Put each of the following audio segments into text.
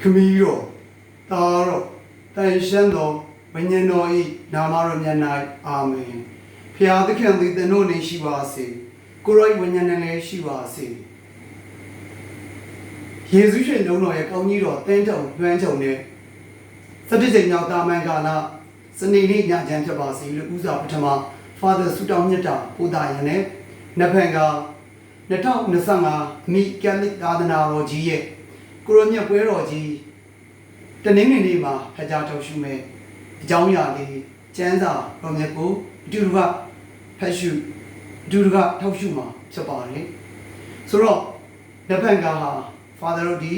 ခမီးတော်တာတော်တန်ရှင်းတော်ဝိညာဉ်တော်ဤနာမတော်မြတ်၌အာမင်ဖျားသခင်သည်သင်တို့နှင့်ရှိပါစေကိုရောဤဝိညာဉ်နဲ့လည်းရှိပါစေယေရှုရှင်လုံးတော်ရဲ့ကောင်းကြီးတော်တင်းတုံလွှမ်းခြုံတဲ့စတိစိတ်မြောက်တာမန်ကာလစနေနေ့ညချမ်းဖြစ်ပါစေလို့ဥစွာပထမ Father ဆုတောင်းမြတ်တာပို့တာရနဲ့နဖန်က2025မိကက်လစ်သာသနာတော်ကြီးရဲ့ ကိုရိုမြတ်ပွဲတော်ကြီးတနင်္ဂနွေနေ့မှာဖကြားထုတ်ရှုမဲ့အကြောင်းအရာလေးကျမ်းစာတော်မြတ်ကိုအတူတူကဖတ်ရှုအတူတူကထုတ်ရှုမှာဖြစ်ပါတယ်ဆိုတော့နဖန်ကဟာ Father တို့ဒီ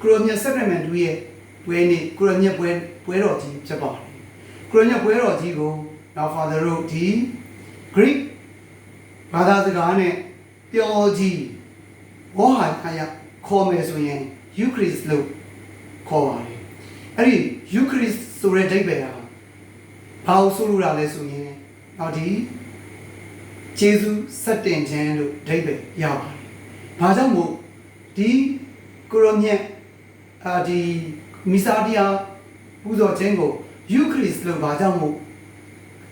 ကိုရိုမြတ် Sacrament တို့ရဲ့ပွဲနေ့ကိုရိုမြတ်ပွဲပွဲတော်ကြီးဖြစ်ပါတယ်ကိုရိုမြတ်ပွဲတော်ကြီးကိုနောက် Father တို့ဒီ Greek ဘာသာစကားနဲ့ပျော်ကြီးဝေါ်ဟာခါရခေါ်မယ်ဆိုရင် Eucharist လို့ခေါ်ပါတယ်အဲ့ဒီ Eucharist ဆိုတဲ့ဒိဗေဟာဘာလို့ဆိုလိုတာလဲဆိုရင်နောက်ဒီဂျေဇုစက်တင်ခြင်းလို့ဒိဗေရပါတယ်ဘာကြောင့်မို့ဒီကိုရိုမြတ်အာဒီမီစာတရားပူဇော်ခြင်းကို Eucharist လို့ဘာကြောင့်မို့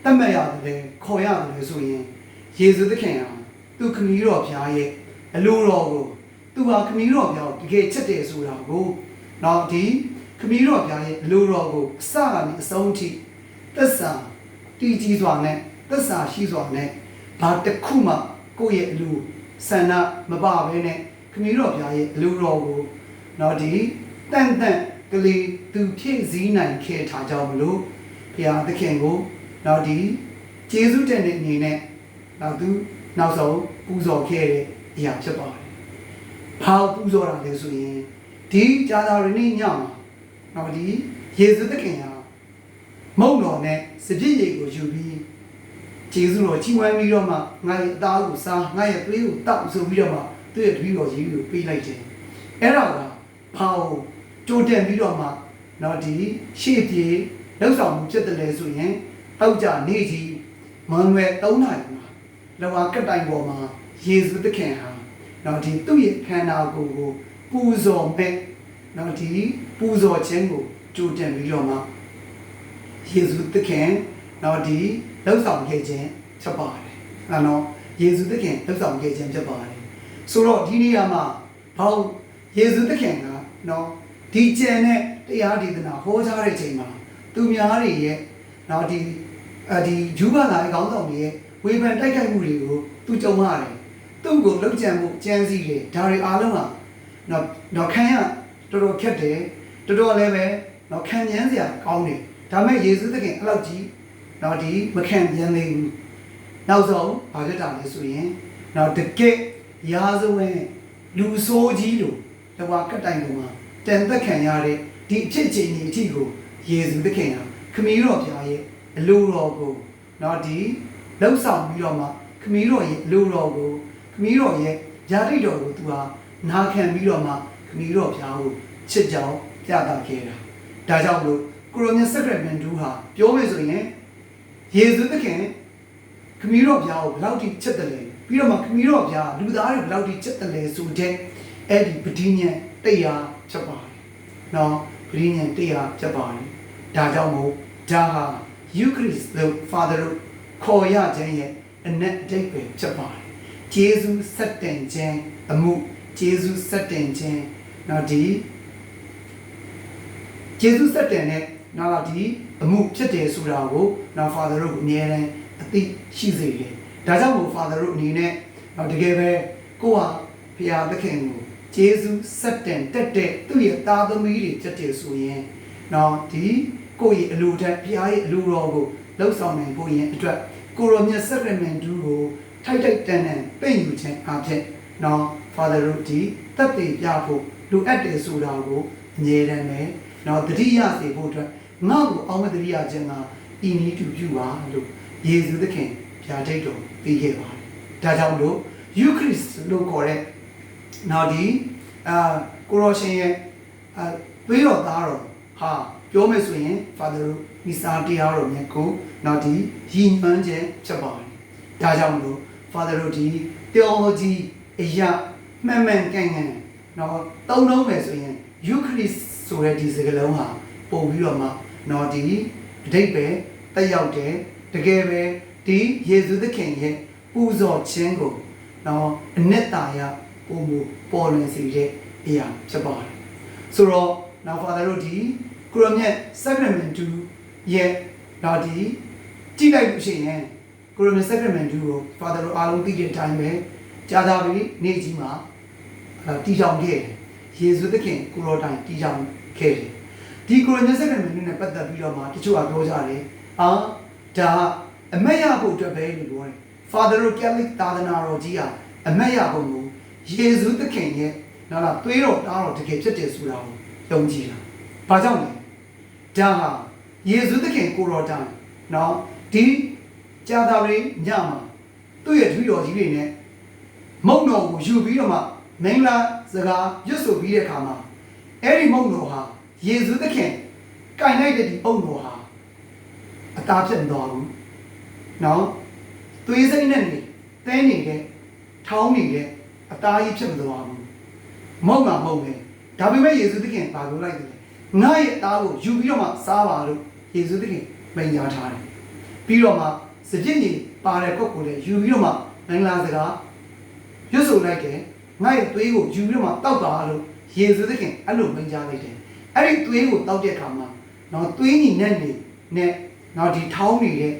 တတ်မှတ်ရတယ်ခေါ်ရတယ်လဲဆိုရင်ယေရှုသခင်ဟာသူခမည်းတော်ဘုရားရဲ့အလိုတော်ကို သူဟာခမည်းတော်ဘုရားကိုတကယ်ချစ်တယ်ဆိုတာကိုနောက်ဒီခမည်းတော်ဘုရားရဲ့အလိုတော်ကိုအစကနေအဆုံးထိသက်စာတည်ကြည်စွာနဲ့သက်စာရှိစွာနဲ့ဘာတစ်ခုမှကိုယ့်ရဲ့အလိုဆန္ဒမပါဘဲနဲ့ခမည်းတော်ဘုရားရဲ့အလိုတော်ကိုနောက်ဒီတန်တန်ကလေးသူဖြည့်စည်းနိုင်ခဲ့ထားကြောင်းမလို့ဘုရားသခင်ကိုနောက်ဒီကျေးဇူးတင်တဲ့အနေနဲ့နောက်သူနောက်ဆုံးပူဇော်ခဲ့တဲ့အရာဖြစ်ပါတယ်။ ဘာပူဇော်တာလဲဆိုရင်ဒီဂျာသာရနေ့ညမှာနောက်ဒီယေရှုသခင်ဟာမုံတော်နဲ့စပြည့်ရည်ကိုယူပြီးကျေးဇူးတော်ကြီးဝမ်းပြီးတော့မှငါရဲ့အသားကိုစားငါရဲ့သွေးကိုတောက်ဆိုပြီးတော့မှသူ့ရဲ့တပည့်တော်ကြီးကိုပေးလိုက်တယ်။အဲ့ဒါကဘာကိုတိုးတက်ပြီးတော့မှနောက်ဒီရှေ့ပြေလောက်ဆောင်မှုဖြစ်တယ်လဲဆိုရင်တောက်ကြနေကြီးမွန်ဝဲ၃နိုင်မှာလောကကတိုင်ပေါ်မှာယေရှုသခင်ဟာ နောက်ဒီသူ့ရဲ့ခန္ဓာကိုယ်ကိုပူဇော်မဲ့နောက်ဒီပူဇော်ခြင်းကိုကြိုတင်ပြီးတော့မှယေရှုသခင်နောက်ဒီလောက်ဆောင်ခဲ့ခြင်းဖြစ်ပါတယ်။အဲတော့ယေရှုသခင်လောက်ဆောင်ခဲ့ခြင်းဖြစ်ပါတယ်။ဆိုတော့ဒီနေရာမှာဘောက်ယေရှုသခင်ကနော်ဒီကျန်တဲ့တရားဒေသနာဟောကြားတဲ့ချိန်မှာသူများတွေရဲ့နောက်ဒီအဲဒီဂျူးဘာသာအကောင်းဆောင်တွေရဲ့ဝေဖန်တိုက်ခိုက်မှုတွေကိုသူကြုံရတယ်။ သူ့ကိုလောက်ကြံမှုကြမ်းစီတယ်ဒါတွေအားလုံးဟာတော့တော့ခံရတော်တော်ခက်တယ်တော်တော်လည်းပဲတော့ခံရမ်းစရာကောင်းတယ်ဒါပေမဲ့ယေရှုသခင်အဲ့လောက်ကြီးတော့ဒီမခံရမ်းသေးဘူးနောက်ဆုံးဘာဖြစ်တာလဲဆိုရင်တော့တကယ်ရာဇဝင်လူဆိုးကြီးလို့တဝါကတ်တိုင်ပေါ်မှာတန်သက်ခံရတဲ့ဒီအဖြစ်ချင်းကြီးအထိကိုယေရှုသခင်ဟာခမည်းတော်ဘုရားရဲ့အလိုတော်ကိုတော့ဒီလောက်ဆောင်ပြီးတော့မှခမည်းတော်ရဲ့အလိုတော်ကိုခ မည်းတော်ရဲ့ญาတိတော်ကိုသူဟာနာခံပြီးတော့မှခမည်းတော်ဘုရားကိုချစ်ကြောင်းပြသခဲ့တာဒါကြောင့်လို့ကိုရိုမြတ်စက္ကရမန်တူဟာပြောမယ်ဆိုရင်ယေရှုသခင်ခမည်းတော်ဘုရားကိုဘယ်လောက်ထိချစ်တယ်လဲပြီးတော့မှခမည်းတော်ဘုရားလူသားတွေဘယ်လောက်ထိချစ်တယ်လဲဆိုတဲ့အဲ့ဒီပဋိညာဉ်တရားဖြစ်ပါတယ်နော်ပဋိညာဉ်တရားဖြစ်ပါတယ်ဒါကြောင့်မို့ဒါဟာ Eucharist လို့ Father တို့ခေါ်ရခြင်းရဲ့အနက်အဓိပ္ပာယ်ဖြစ်ပါတယ် ဂျေဇုဆက်တင်ခြင်းအမှုဂျေဇုဆက်တင်ခြင်းနော်ဒီဂျေဇုဆက်တင်တဲ့နော်ဒီအမှုဖြစ်တယ်ဆိုတာကိုနော် Father တို့အမြဲတမ်းအသိရှိစေတယ်ဒါကြောင့်မို့ Father တို့အနေနဲ့နော်တကယ်ပဲကိုယ့်ဟာဖရာသခင်ကိုဂျေဇုဆက်တင်တက်တဲ့သူ့ရဲ့သားသမီးတွေဖြစ်တယ်ဆိုရင်နော်ဒီကိုယ့်ရဲ့အလိုထက်ဖရာရဲ့အလိုတော်ကိုလှုပ်ဆောင်နိုင်ဖို့ရင်အတွက်ကိုရောမြတ်ဆက်ကရမန်တူကို ထိုက်ထိုက်တန်တန်ပြင့်ယူခြင်းအဖြစ်နော် Father တို့ဒီတက်တည်ပြဖို့လိုအပ်တယ်ဆိုတာကိုအမြဲတမ်းပဲနော်တတိယစေဖို့အတွက်ငါ့ကိုအောင်းမတတိယခြင်းကဤနည်းတူပြုပါလို့ယေရှုသခင်ဗျာဒိတ်တော်ပြီးခဲ့ပါတယ်ဒါကြောင့်လို့ Eucharist လို့ခေါ်တဲ့နော်ဒီအာကိုရောရှင်ရဲ့အာသွေးတော်သားတော်ဟာပြောမယ်ဆိုရင် Father တို့မိစားတရားတော်မြတ်ကိုနောက်ဒီရည်မှန်းခြင်းဖြစ်ပါတယ်ဒါကြောင့်လို့ Father တို့ဒီ theology အရာမှန်မှန်ကန်ကန်နော်သုံးလုံးမယ်ဆိုရင် Eucharist ဆဆိုတဲ့ဒီစကားလုံးဟာပို့ပြီးတော့မှနော်ဒီအဓိပ္ပာယ်တက်ရောက်တယ်တကယ်ပဲဒီယေရှုသခင်ရဲ့ပူဇော်ခြင်းကိုနော်အနှစ်သာရပုံမူပေါ်လွင်စေတဲ့အရာဖြစ်ပါတယ်ဆိုတော့နောက် Father တို့ဒီကိုရမြတ် Sacrament 2ရဲ့တော့ဒီကြည့်လိုက်လို့ရှိရင် ကိုရမြတ် Sacrament 2ကို Father တို့အားလုံးသိတဲ့အတိုင်းပဲကြာသာပြီနေ့ကြီးမှာအဲတည်ထောင်ခဲ့တယ်ယေရှုသခင်ကိုရောတိုင်တည်ထောင်ခဲ့တယ်ဒီကိုရမြတ် Sacrament 2နဲ့ပတ်သက်ပြီးတော့မှတချို့ကပြောကြတယ်အာဒါအမက်ရဖို့အတွက်ပဲလို့ပြောတယ် Father တို့ Catholic သာသနာတော်ကြီးဟာအမက်ရဖို့ကိုယေရှုသခင်ရဲ့နော်လားသွေးတော်တားတော်တကယ်ဖြစ်တယ်ဆိုတာကိုယုံကြည်တာ။ဘာကြောင့်လဲ။ဒါဟာယေရှုသခင်ကိုတော်တိုင်နော်ဒီ ကြာတာတွေညမှာသူ့ရဲ့တပည့်တော်ကြီးတွေနဲ့မုံတော်ကိုယူပြီးတော့မှမင်္ဂလာစကားရွတ်ဆိုပြီးတဲ့အခါမှာအဲ့ဒီမုံတော်ဟာယေရှုသခင်ကင်လိုက်တဲ့ဒီပုံတော်ဟာအသားဖြစ်မတော်ဘူး။နော်သွေးစိမ့်နဲ့နေတဲနေတဲ့ထောင်းနေတဲ့အသားကြီးဖြစ်မတော်ဘူး။မုံကမုံပဲဒါပေမဲ့ယေရှုသခင်ပါလို့လိုက်တယ်ငါရဲ့အသားကိုယူပြီးတော့မှစားပါလို့ယေရှုသခင်မိန့်ကြားထားတယ်ပြီးတော့မှ စပြစ်ကြီးပါတဲ့ကွက်ကိုလည်းယူပြီးတော့မှမင်္ဂလာစကားရွတ်ဆိုလိုက်တယ်ငါရဲ့သွေးကိုယူပြီးတော့မှတောက်ပါလို့ယေရှုသခင်အဲ့လိုမိန့်ကြားလိုက်တယ်အဲ့ဒီသွေးကိုတောက်တဲ့အခါမှာတော့သွေးညီနဲ့နေနဲ့တော့ဒီထောင်းနေတဲ့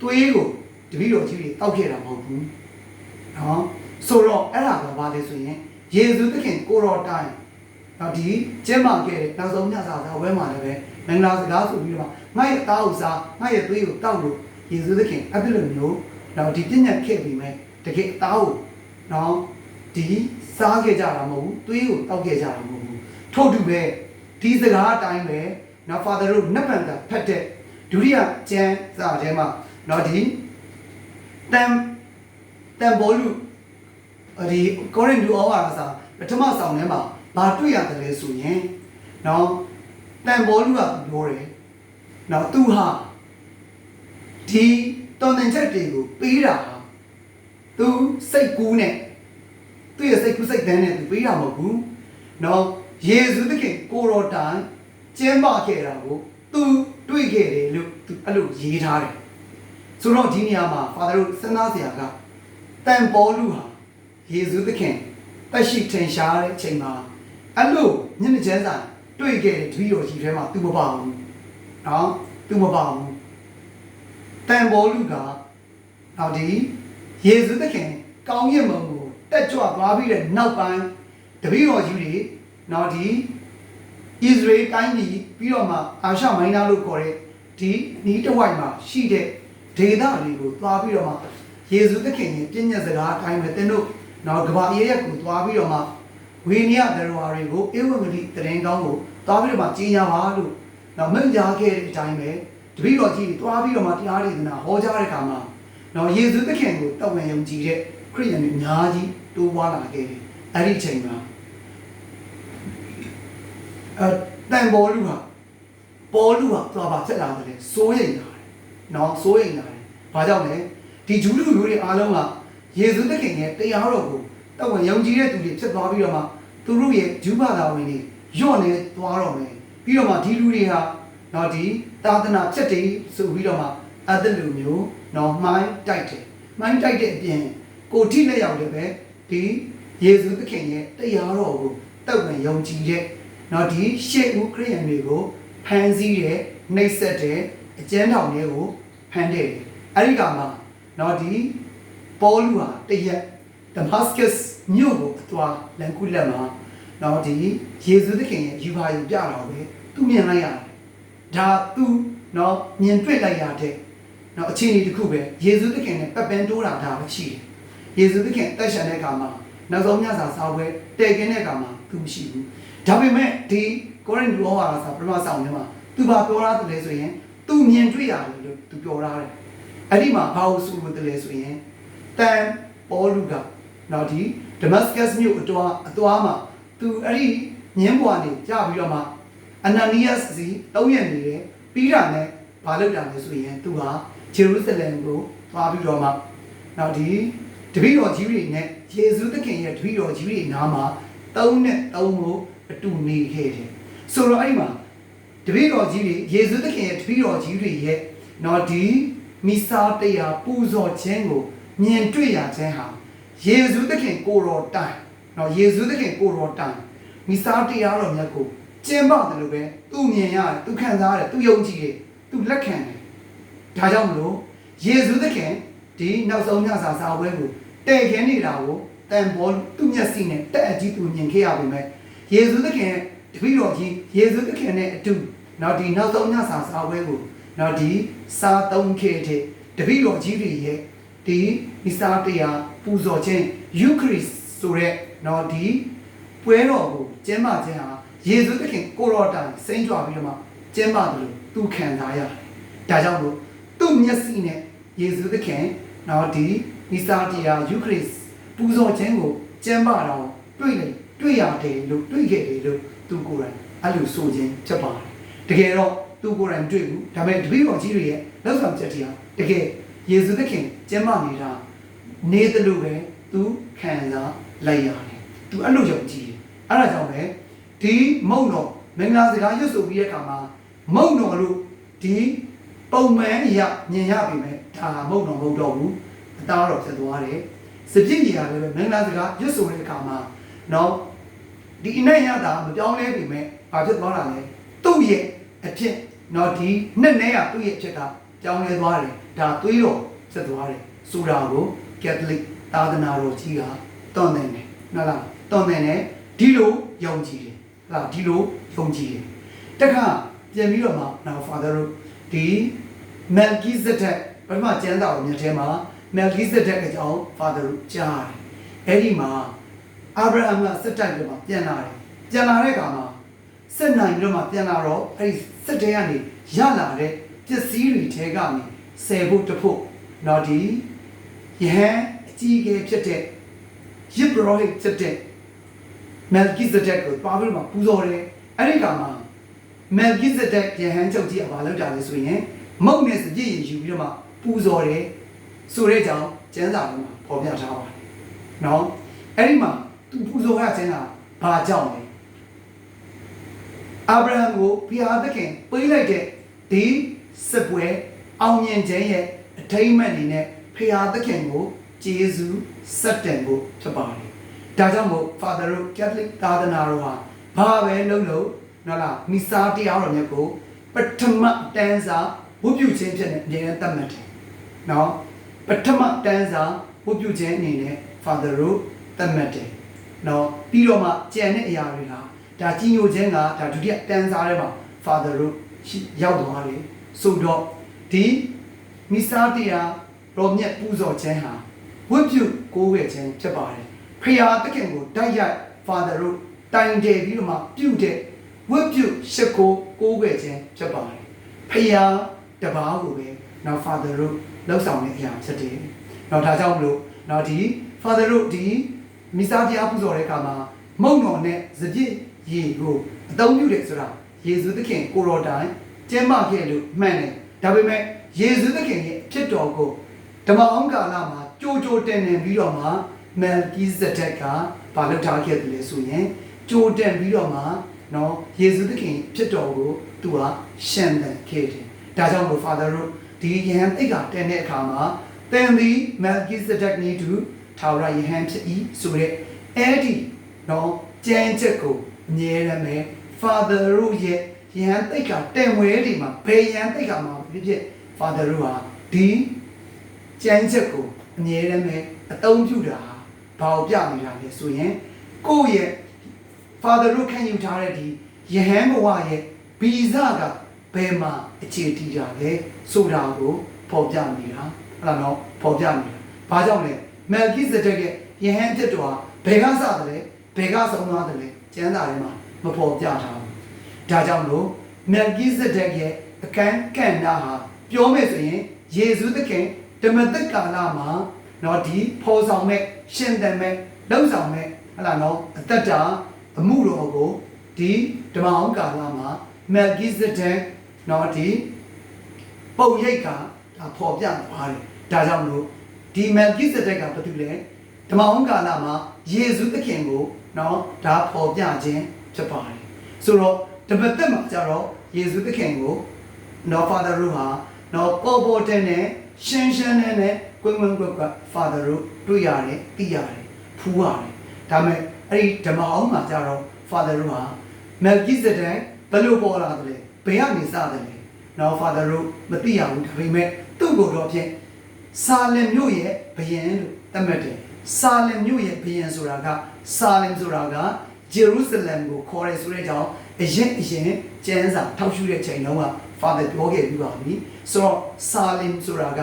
သွေးကိုတပည့်တော်ကြီးတွေတောက်ခဲ့တာမဟုတ်ဘူးနော်ဆိုတော့အဲ့ဒါကဘာလဲဆိုရင်ယေရှုသခင်ကိုတော်တိုင်တော့ဒီကျင်းပခဲ့တဲ့နောက်ဆုံးညစာစာဝဲမှာလည်းပဲမင်္ဂလာစကားဆိုပြီးတော့ငါရဲ့သားဥစားငါရဲ့သွေးကိုတောက်လို့ ယေရှုသခင်အဲ့ဒီလိုမျိုးတော့ဒီပြည့်ညတ်ခဲ့ပြီးမဲ့တကယ်အသားကိုတော့ဒီစားခဲ့ကြတာမဟုတ်ဘူးသွေးကိုတောက်ခဲ့ကြတာမဟုတ်ဘူးထို့တူပဲဒီစကားအတိုင်းပဲနော် Father တို့နတ်ပန်တာဖတ်တဲ့ဒုတိယကျမ်းစာထဲမှာနော်ဒီတန်တန်ဘောလူဒီကောရင်ဒူဩဝါဒစာပထမဆောင်ထဲမှာဘာတွေ့ရတယ်လဲဆိုရင်နော်တန်ဘောလူကပြောတယ်နော်သူဟာ ဒီတော်တင်ချက်တွေကိုပေးတာဟာသူစိတ်ကူးနဲ့သူ့ရဲ့စိတ်ကူးစိတ်တန်းနဲ့သူပေးတာမဟုတ်ဘူးနော်ယေရှုသခင်ကိုရောတိုင်ကျင်းပခဲ့တာကိုသူတွေ့ခဲ့တယ်လို့သူအဲ့လိုရေးထားတယ်ဆိုတော့ဒီနေရာမှာ Father တို့စဉ်းစားစရာကတန်ပေါ်လူဟာယေရှုသခင်တက်ရှိထင်ရှားတဲ့အချိန်မှာအဲ့လိုညနေချမ်းစာတွေ့ခဲ့တဲ့တပည့်တော်ကြီးထဲမှာသူမပါဘူးနော်သူမပါဘူး တန်ပေါ်လူကနောက်ဒီယေရှုသခင်ကောင်းရမုံကိုတက်ကြွသွားပြီးတဲ့နောက်ပိုင်းတပည့်တော်ကြီးတွေနောက်ဒီဣသရေလတိုင်းပြည်ပြီးတော့မှအာရှမိုင်းနာလို့ခေါ်တဲ့ဒီနီးတစ်ဝိုက်မှာရှိတဲ့ဒေသတွေကိုသွားပြီးတော့မှယေရှုသခင်ရဲ့ပြည့်ညက်စကားအတိုင်းပဲသင်တို့နောက်ကဘာအရေးရက်ကိုသွားပြီးတော့မှဝိနည်းတရားဝါတွေကိုဧဝံဂေလိတရင်ကောင်းကိုသွားပြီးတော့မှကြီးညာပါလို့နော်မိန့်ကြားခဲ့တဲ့အတိုင်းပဲ တပည့်တော်ကြီးသွားပြီးတော့မှတရားဒေသနာဟောကြားတဲ့အခါမှာနော်ယေရှုသခင်ကိုတောက်ဝင်ယုံကြည်တဲ့ခရိယန်တွေအများကြီးတိုးပွားလာခဲ့တယ်အဲ့ဒီအချိန်မှာအဲတန်ဘောလူဟာပေါ်လူဟာသွားပါဖြစ်လာတယ်စိုးရိမ်လာတယ်နော်စိုးရိမ်လာတယ်ဘာကြောင့်လဲဒီဂျူးလူမျိုးတွေအားလုံးကယေရှုသခင်ရဲ့တရားတော်ကိုတောက်ဝင်ယုံကြည်တဲ့သူတွေဖြစ်သွားပြီးတော့မှသူတို့ရဲ့ဂျူးဘာသာဝင်တွေညော့နေသွားတော့မယ်ပြီးတော့မှဒီလူတွေဟာနော်ဒီ သာသနာဖြစ်တယ်ဆိုပြီးတော့မှအဲ့ဒီလူမျိုးနော်မှိုင်းတိုက်တယ်မှိုင်းတိုက်တဲ့အပြင်ကိုထိလက်ရောက်တယ်ပဲဒီယေရှုသခင်ရဲ့တရားတော်ကိုတောက်ဝင်ယုံကြည်တဲ့နော်ဒီရှေ့ဦးခရိယန်တွေကိုဖန်ဆီးတဲ့နှိပ်စက်တဲ့အကျဉ်းထောင်တွေကိုဖန်တယ်အဲ့ဒီကမှာနော်ဒီပေါ်လူဟာတရက်ဒမတ်စကတ်မြို့ကိုအသွားလန်ကူလက်မှာနော်ဒီယေရှုသခင်ရဲ့ယူပါယူပြတော်ပဲသူမြင်လိုက်ရတယ် ဒါသူနော်မြင်တွေ့လိုက်ရတဲ့နော်အခြေအနေတစ်ခုပဲယေရှုသခင်နဲ့ပတ်ပန်းတိုးတာဒါပဲရှိတယ်ယေရှုသခင်တက်ရှင်တဲ့အခါမှာနောက်ဆုံးညစာစာပွဲတဲ့ကင်းတဲ့အခါမှာသူမရှိဘူးဒါပေမဲ့ဒီကိုရင်ဒူဩဝါဒစာပထမဆောင်ထဲမှာသူဘာပြောရတယ်လဲဆိုရင်သူမြင်တွေ့ရတယ်လို့သူပြောထားတယ်အဲ့ဒီမှာဘာလို့ဆိုလို့တလဲဆိုရင်တန်ပေါ်လူကနော်ဒီဒမတ်စကတ်မြို့အတွားအတွားမှာသူအဲ့ဒီညင်းပွားနေကြပြီးတော့မှ အနာနီယပ်စီတောင်းရနေတယ်ပြီးတာနဲ့ဘာလုပ်တာလဲဆိုရင်သူဟာဂျေရုဆလင်ကိုသွားပြီးတော့မှနောက်ဒီတပည့်တော်ကြီးတွေနဲ့ယေရှုသခင်ရဲ့တပည့်တော်ကြီးတွေနားမှာသုံးနဲ့သုံးကိုအတူနေခဲ့တယ်ဆိုတော့အဲ့ဒီမှာတပည့်တော်ကြီးတွေယေရှုသခင်ရဲ့တပည့်တော်ကြီးတွေရဲ့နော်ဒီမိစားတရားပူဇော်ခြင်းကိုမြင်တွေ့ရခြင်းဟာယေရှုသခင်ကိုတော်တိုင်နော်ယေရှုသခင်ကိုတော်တိုင်မိစားတရားတော်မြတ်ကို ကျင့်ပါတယ်လို့ပဲသူမြင်ရတယ်သူခံစားရတယ်သူယုံကြည်တယ်သူလက်ခံတယ်ဒါကြောင့်မလို့ယေရှုသခင်ဒီနောက်ဆုံးညစာစာပွဲကိုတဲ့ခင်းနေတာကိုတန်ပေါ်သူ့မျက်စိနဲ့တက်အကြည့်သူမြင်ခဲ့ရပါမယ်ယေရှုသခင်တပည့်တော်ကြီးယေရှုသခင်နဲ့အတူနောက်ဒီနောက်ဆုံးညစာစာပွဲကိုနောက်ဒီစာသုံးခဲ့တဲ့တပည့်တော်ကြီးတွေရဲ့ဒီမိစားတရားပူဇော်ခြင်းယူခရစ်ဆိုတဲ့နော်ဒီပွဲတော်ကိုကျင်းပခြင်းဟာ ယေရှုသခင်ကိုရောတိုင်စိမ့်ကြွပြီးတော့မှကျင်းပတယ်လို့သူခံစားရတယ်။ဒါကြောင့်မို့သူ့မျက်စိနဲ့ယေရှုသခင်နော်ဒီမိစားတရားယူခရစ်ပူဇော်ခြင်းကိုကျင်းပတော့တွေ့လေတွေ့ရတယ်လို့တွေ့ခဲ့တယ်လို့သူကိုယ်တိုင်အဲ့လိုဆိုခြင်းဖြစ်ပါတယ်။တကယ်တော့သူကိုယ်တိုင်တွေ့ဘူးဒါပေမဲ့တပည့်တော်ကြီးတွေရဲ့လက်ဆောင်ချက်တရားတကယ်ယေရှုသခင်ကျင်းပနေတာနေတယ်လို့ပဲသူခံစားလိုက်ရတယ်။ तू အဲ့လိုယုံကြည်တယ်။အဲ့ဒါကြောင့်ပဲ ဒီမုံတော်မင်္ဂလာစကားရွတ်ဆိုပြီးတဲ့အခါမှာမုံတော်လို့ဒီပုံမှန်အရာမြင်ရပြီမဲ့ဒါမုံတော်မဟုတ်တော့ဘူးအသားတော်ဖြစ်သွားတယ်။စပြည့်ကြီးရတယ်ပဲမင်္ဂလာစကားရွတ်ဆိုတဲ့အခါမှာနော်ဒီအနဲ့ရတာမပြောင်းလဲပြီမဲ့ဘာဖြစ်သွားတာလဲသူ့ရဲ့အဖြစ်နော်ဒီနှစ်နဲ့ရသူ့ရဲ့အဖြစ်ကပြောင်းလဲသွားတယ်ဒါသွေးတော်ဖြစ်သွားတယ်ဆိုတာကိုကက်သလစ်သာသနာတော်ကြီးကတွန်းတယ်နော်လားတွန်းတယ်နဲ့ဒီလိုယုံကြည်တယ် ဟုတ်လားဒီလိုယုံကြည်တယ်တခါပြန်ပြီးတော့မှနော် father တို့ဒီ Melchizedek ပထမကျမ်းစာတော်မြတ်ထဲမှာ Melchizedek အကြောင်း father တို့ကြားတယ်အဲ့ဒီမှာအာဗြဟံကစစ်တိုက်ပြီးမှပြန်လာတယ်ပြန်လာတဲ့အခါမှာစစ်နိုင်ပြီးတော့မှပြန်လာတော့အဲ့ဒီစစ်တဲကနေရလာတဲ့ပစ္စည်းတွေထဲကနေဆယ်ဖို့တစ်ဖို့နော်ဒီယဟန်အကြီးအကဲဖြစ်တဲ့ယစ်ဘရောဟိတ်ဖြစ်တဲ့ Melchizedek ကိုပါပြီးတော့မှပူဇော်တယ်အဲ့ဒီကမှာ Melchizedek ယဟန်ချုပ်ကြီးအပါလောက်တာလေဆိုရင်မုတ်နဲ့စပြည့်ရယူပြီးတော့မှပူဇော်တယ်ဆိုတဲ့ကြောင့်ကျမ်းစာထဲမှာပေါ်ပြထားပါတယ်နော်အဲ့ဒီမှာသူပူဇော်ရခြင်းကဘာကြောင့်လဲအာဗြဟံကိုဘုရားသခင်ပေးလိုက်တဲ့ဒီစစ်ပွဲအောင်မြင်ခြင်းရဲ့အထိမ့်မဲ့အနေနဲ့ဘုရားသခင်ကိုကျေးဇူးဆက်တင်ဖို့ဖြစ်ပါတယ် ဒါကြောင့်မို့ Father တို့ Catholic သာသနာတော်ဟာဘာပဲလုပ်လို့နော်လားမိစားတရားတော်မြတ်ကိုပထမတန်းစာဝတ်ပြုခြင်းဖြစ်နေအမြဲတမ်းသတ်မှတ်တယ်နော်ပထမတန်းစာဝတ်ပြုခြင်းအနေနဲ့ Father တို့သတ်မှတ်တယ်နော်ပြီးတော့မှကြံတဲ့အရာတွေဟာဒါကြီးညိုခြင်းကဒါဒုတိယတန်းစာထဲမှာ Father တို့ရောက်သွားတယ်ဆိုတော့ဒီမိစားတရားတော်မြတ်ပူဇော်ခြင်းဟာဝတ်ပြုကိုးဝဲခြင်းဖြစ်ပါတယ် ဖရာသခင်ကိုတိုက်ရိုက် Father တို့တိုင်တယ်ပြီးတော့မှပြုတဲ့ဝတ်ပြုရှစ်ကိုကိုးဝဲခြင်းဖြစ်ပါတယ်ဖရာတပါးကိုပဲနောက် Father တို့လှုပ်ဆောင်တဲ့အရာဖြစ်တယ်နောက်ဒါကြောင့်မလို့နောက်ဒီ Father တို့ဒီမိစားတရားပူဇော်တဲ့အခါမှာမုံတော်နဲ့စပြည့်ရေကိုအသုံးပြုတယ်ဆိုတာယေရှုသခင်ကိုတော်တိုင်ကျမ်းမာခဲ့လို့မှန်တယ်ဒါပေမဲ့ယေရှုသခင်ရဲ့အဖြစ်တော်ကိုဓမ္မအောင်ကာလမှာကြိုးကြိုးတင်နေပြီးတော့မှ မယ်ကီဇဒက်ကဘာလုပ်ထားခဲ့တယ်လဲဆိုရင်ကြိုးတင်ပြီးတော့မှနော်ယေရှုသခင်ဖြစ်တော်ကိုသူကရှင်းတယ်ခဲ့တယ်ဒါကြောင့်မို့ Father တို့ဒီယဟန်အိတ်ကတင်တဲ့အခါမှာသင်သည်မယ်ကီဇဒက်နေတူထာဝရယဟန်ဖြစ်၏ဆိုတဲ့အဲ့ဒီနော်ကြမ်းချက်ကိုအမြဲတမ်းပဲ Father တို့ရဲ့ယဟန်တိတ်ကတင်ဝဲတွေမှာဘယ်ယဟန်တိတ်ကမှာဖြစ်ဖြစ် Father တို့ဟာဒီကြမ်းချက်ကိုအမြဲတမ်းပဲအသုံးပြုတာ ဘာကိုပြနေတာလဲဆိုရင်ကိုယ့်ရဲ့ Father တို့ခံယူထားတဲ့ဒီယဟန်ဘဝရဲ့ဗီဇကဘယ်မှာအခြေတည်တာလဲဆိုတာကိုပေါ်ပြနေတာဟုတ်လားနော်ပေါ်ပြနေတာဘာကြောင့်လဲမယ်ကိဇဒက်ရဲ့ယဟန်ဖြစ်တော်ဟာဘယ်ကစတယ်လဲဘယ်ကဆုံးသွားတယ်လဲကျမ်းစာထဲမှာမပေါ်ပြထားဘူးဒါကြောင့်လို့မယ်ကိဇဒက်ရဲ့အခန်းကဏ္ဍဟာပြောမယ်ဆိုရင်ယေရှုသခင်ဓမ္မသက်ကာလမှာနော်ဒီပေါ်ဆောင်မဲ့ ရှင်သန်မဲ့လှုပ်ဆောင်မဲ့ဟလာနော်အသက်တာအမှုတော်ကိုဒီဓမ္မအောင်ကာလမှာမယ်ကိဇဒက်နော်ဒီပုံရိပ်ကဒါပေါ်ပြပါတယ်ဒါကြောင့်လို့ဒီမယ်ကိဇဒက်ကဘာတူလဲဓမ္မအောင်ကာလမှာယေရှုသခင်ကိုနော်ဒါပေါ်ပြခြင်းဖြစ်ပါတယ်ဆိုတော့တပတ်သက်မှာကြတော့ယေရှုသခင်ကိုနော် Father တို့ဟာနော်ပေါ်ပေါ်တဲ့နဲ့ရှင်းရှင်းနဲ့နဲ့ ကွင်းကွင်းကွက်ကွက် Father တို့တွေ့ရတယ်သိရတယ်ဖူးရတယ်ဒါပေမဲ့အဲ့ဒီဓမ္မအောင်မှာကြတော့ Father တို့ဟာမက်ဂိဇဒက်ဘယ်လိုပေါ်လာတယ်လဲဘယ်ကနေစတယ်လဲနော် Father တို့မသိရဘူးဒါပေမဲ့သူ့ကိုယ်တော်ဖြင့်ဆာလင်မြို့ရဲ့ဘယင်လို့သတ်မှတ်တယ်ဆာလင်မြို့ရဲ့ဘယင်ဆိုတာကဆာလင်ဆိုတာကဂျေရုဆလမ်ကိုခေါ်ရဲဆိုတဲ့အကြောင်းအရင်အရင်ကျမ်းစာထောက်ရှုတဲ့ချိန်တုန်းက Father ပြောခဲ့ပြီးပါပြီဆိုတော့ဆာလင်ဆိုတာက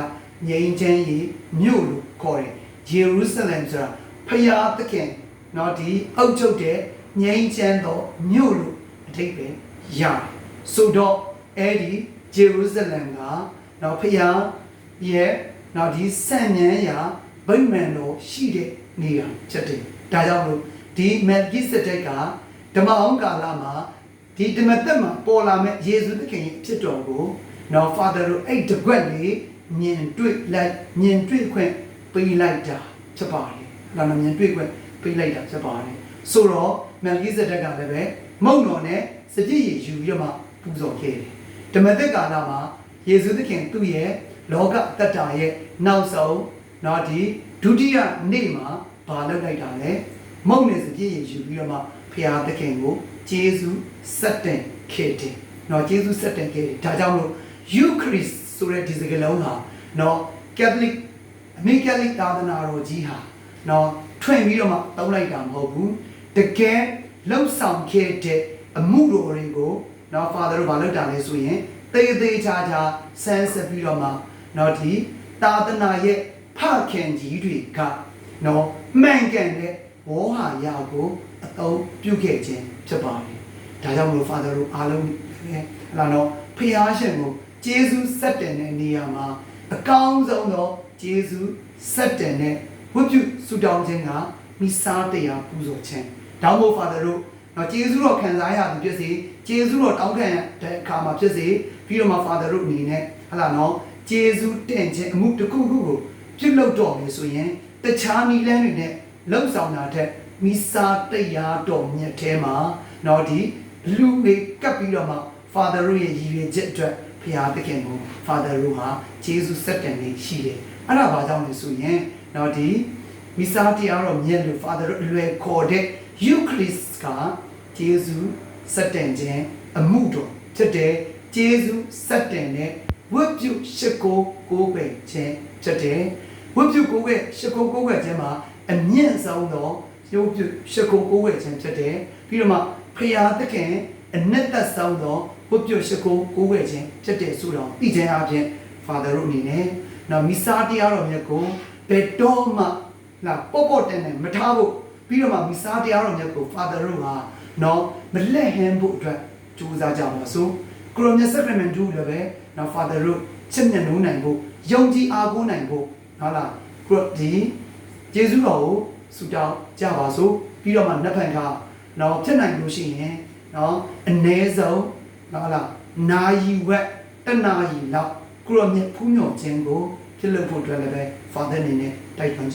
ငြိမ်းချမ်းရေးမြို့လို့ခေါ်တယ်ဂျေရုဆလမ်ဆိုတာဖယားသခင်နော်ဒီအုပ်ချုပ်တဲ့ငြိမ်းချမ်းသောမြို့လို့အထိပ္ပယ်ရတယ်ဆိုတော့အဲ့ဒီဂျေရုဆလမ်ကနော်ဖယားရဲ့နော်ဒီစံဉဏ်ရာဗိမာန်တော်ရှိတဲ့နေရာဖြစ်တယ်ဒါကြောင့်လို့ဒီမက်ဂိစတက်ကဓမ္မအောင်ကာလမှာဒီဓမ္မသက်မှာပေါ်လာမဲ့ယေရှုသခင်ရဲ့ဖြစ်တော်ကိုနော် Father တို့အဲ့တကွက်လေး မြင်တွေ့လိုက်မြင်တွေ့ခွင့်ပေးလိုက်တာဖြစ်ပါတယ်။ဒါနဲ့မြင်တွေ့ခွင့်ပေးလိုက်တာဖြစ်ပါတယ်။ဆိုတော့မက်ဂိစတက်ကလည်းပဲမုံတော်နဲ့စကြည့်ရယူပြီးတော့မှပူဇော်ခဲ့တယ်။ဓမ္မသက်ကာလမှာယေရှုသခင်သူ့ရဲ့လောကတတ္တာရဲ့နောက်ဆုံးနော်ဒီဒုတိယနေ့မှာဘာလုပ်လိုက်တာလဲမုံနဲ့စကြည့်ရယူပြီးတော့မှဖရာသခင်ကိုဂျေဇုဆက်တင်ခဲ့တယ်။နော်ဂျေဇုဆက်တင်ခဲ့တယ်။ဒါကြောင့်လို့ယူခရစ် ဆိုတဲ့ဒီစကားလုံးဟာနော်ကက်သလစ်အမေကက်သလစ်သာသနာတော်ကြီးဟာနော်ထွင်ပြီးတော့မှတောင်းလိုက်တာမဟုတ်ဘူး။တကယ်လှုပ်ဆောင်ခဲ့တဲ့အမှုတော်တွေကိုနော် Father တို့ဘာလုပ်တာလဲဆိုရင်သေသေးချာချာဆန်းဆက်ပြီးတော့မှနော်ဒီသာသနာရဲ့ဖခင်ကြီးတွေကနော်မှန်ကန်တဲ့ဝေါဟာယာကိုအသုံးပြုခဲ့ခြင်းဖြစ်ပါတယ်။ဒါကြောင့်မလို့ Father တို့အားလုံးလည်းဟလာတော့ဖျားရှင်ကို ကျေးဇူးဆက်တင်တဲ့နေရာမှာအကောင်းဆုံးသောကျေးဇူးဆက်တင်တဲ့ဝတ်ပြုဆုတောင်းခြင်းကမိစားတရားပူဇော်ခြင်း။ဒါမို့ Father တို့နော်ကျေးဇူးတော်ခံစားရသူဖြစ်စေကျေးဇူးတော်တောင်းခံတဲ့အခါမှာဖြစ်စေပြီးတော့မှ Father တို့အနေနဲ့ဟလာနော်ကျေးဇူးတင်ခြင်းအမှုတစ်ခုခုကိုပြုလုပ်တော်မယ်ဆိုရင်တခြားနည်းလမ်းတွေနဲ့လှုပ်ဆောင်တာတဲ့မိစားတရားတော်မြတ်ထဲမှာနော်ဒီလူမေကပ်ပြီးတော့မှ Father တို့ရဲ့ရည်ရွယ်ချက်အတွက် ဖရာသခင်ကို Father တို့ဟာဂျေဇုစက်တန်လေးရှိတယ်အဲ့ဒါဘာကြောင့်လဲဆိုရင်နော်ဒီမိစားတရားတော်မြတ်လို့ Father တို့အလွယ်ခေါ်တဲ့ Eucharist ကဂျေဇုစက်တန်ခြင်းအမှုတော်ဖြစ်တဲ့ဂျေဇုစက်တန်နဲ့ဝတ်ပြုရှိကိုကိုးပဲ့ခြင်းဖြစ်တယ်ဝတ်ပြုကိုးပဲ့ရှိကိုကိုးပဲ့ခြင်းမှာအမြင့်ဆုံးသောရုပ်ပြုရှိကိုကိုးပဲ့ခြင်းဖြစ်တယ်ပြီးတော့မှဖရာသခင် အနက်သက်ဆုံးသောဝတ်ပြုရှိကိုကိုးပဲ့ခြင်းဖြစ်တယ်ဆိုတော့သိခြင်းအပြင် Father တို့အနေနဲ့နော်မိစားတရားတော်မြတ်ကိုဘယ်တော့မှလာပေါ့ပေါ့တဲနဲ့မထားဖို့ပြီးတော့မှမိစားတရားတော်မြတ်ကို Father တို့ဟာနော်မလက်ဟန်ဖို့အတွက်ကြိုးစားကြပါစို့ကိုရိုမြတ်စက်ပမန်တူလည်းပဲနော် Father တို့ချစ်မြတ်နိုးနိုင်ဖို့ယုံကြည်အားကိုးနိုင်ဖို့ဟုတ်လားကိုဒီယေရှုတော်ကိုဆုတောင်းကြပါစို့ပြီးတော့မှနှစ်ဖန်ကနော်ဖြစ်နိုင်လို့ရှိရင် နော်အ ਨੇ ဆုံးနော်ဟုတ်လားနာယီဝက်တနာယီလောက်ကိုရိုမြတ်ဖူးညော်ခြင်းကိုဖြစ်လို့ဖို့အတွက်လည်းပဲ Father အနေနဲ့တိုက်တွန်း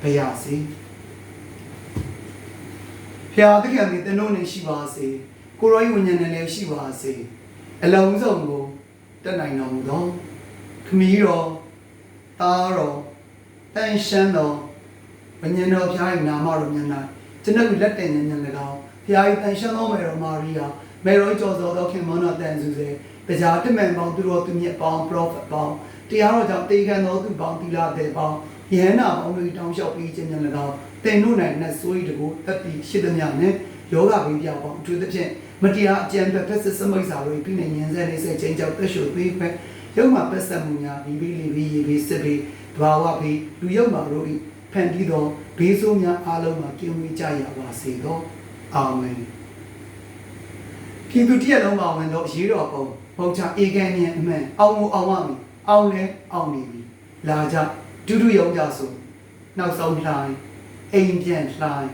ပါရစေဖျားသခင်ဒီတင်တို့နေရှိပါစေကိုရောဤဝိညာဉ်နဲ့လည်းရှိပါစေအလုံးစုံကိုတက်နိုင်တော်မူသောခမည်းတော်သားတော်တန်ရှမ်းတော်ဝိညာဉ်တော်ဖျား၏နာမတော်မြတ်၌ကျွန်ုပ်လက်တင်ဉာဏ်၎င်း ဖျား၏တန်ရှမ်းသောမေတော်မာရိယာမေတော်ကျော်စောသောခင်မွန်းတော်တန်စုစေတရားတမန်ပေါင်းသူတော်သူမြတ်ပေါင်း prophet ပေါင်းတရားတော်ကြောင့်တေခံတော်သူပေါင်းသီလတဲ့ပေါင်းယဟနာပေါင်းတို့တောင်းလျှောက်ပြီးခြင်းဉာဏ်၎င်းတင်တို့၌နတ်ဆိုး၏တကူတတိရှိသမျှနဲ့ယောဂဘိပြပေါင်းအထူးသဖြင့်မတရားအကြံဖက်ဖက်စစ်စမိတ်စာတို့ပြည်နေဉာဏ်စဲနေစေချင်းကြောင့်တက်ရှုသေးဖက်ရုံမှာပတ်သက်မှုများဘီဘီလီဘီရေဘီစစ်ဘီတဘာဝဘီလူရုံမှာတို့၏ဖန်တီးသောဘေးဆိုးများအားလုံးမှာကင်းဝေးကြရပါစေသော အာမင်ပြည်သူတရက်လုံးပါဝင်သောရေးတော်ပုံဘုံချအေကန်မြန်အမှန်အောင်မအောင်ရမည်အောင်လဲအောင်နေပြီလာကြဒုဒုယုံကြဆိုနောက်ဆုံးလှိုင်းအိမ်ပြန်လှိုင်း